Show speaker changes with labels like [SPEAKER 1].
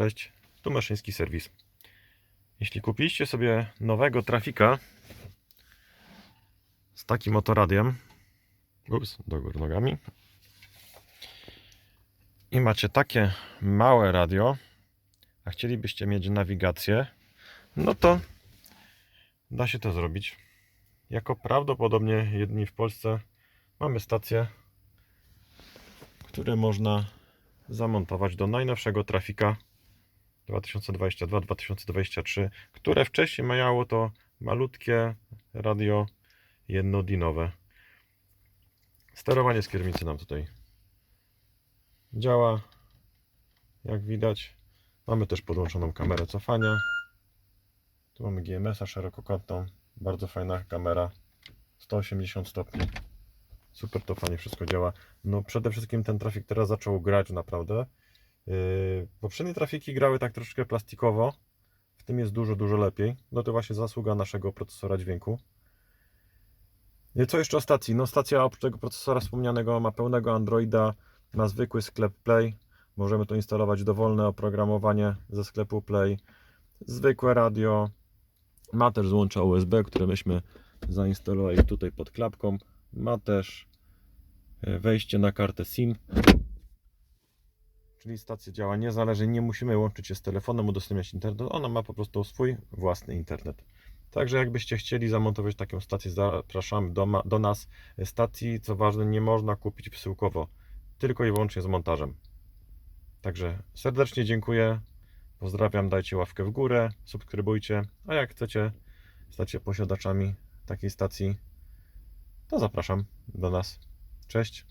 [SPEAKER 1] Cześć, tu Maszyński Serwis. Jeśli kupiliście sobie nowego trafika z takim oto radiem, ups, do góry nogami, i macie takie małe radio, a chcielibyście mieć nawigację, no to da się to zrobić. Jako prawdopodobnie jedni w Polsce mamy stacje, które można zamontować do najnowszego trafika 2022-2023, które wcześniej miało to malutkie radio jednodinowe. Sterowanie z kierownicy nam tutaj działa. Jak widać, mamy też podłączoną kamerę cofania. Tu mamy GMS-a szerokokątną. Bardzo fajna kamera. 180 stopni. Super to fajnie wszystko działa. No przede wszystkim ten trafik teraz zaczął grać naprawdę. Yy, poprzednie trafiki grały tak troszeczkę plastikowo. W tym jest dużo, dużo lepiej. No to właśnie zasługa naszego procesora dźwięku. Yy, Co jeszcze o stacji? No stacja oprócz tego procesora wspomnianego ma pełnego Androida, ma zwykły sklep Play. Możemy tu instalować dowolne oprogramowanie ze sklepu Play. Zwykłe radio. Ma też złącza USB, które myśmy zainstalowali tutaj pod klapką. Ma też e, wejście na kartę SIM. Czyli stacja działa niezależnie, nie musimy łączyć się z telefonem, udostępniać internet. Ona ma po prostu swój własny internet. Także jakbyście chcieli zamontować taką stację, zapraszamy do, do nas. Stacji, co ważne, nie można kupić wysyłkowo, tylko i wyłącznie z montażem. Także serdecznie dziękuję. Pozdrawiam, dajcie ławkę w górę, subskrybujcie, a jak chcecie stać się posiadaczami takiej stacji, to zapraszam do nas. Cześć.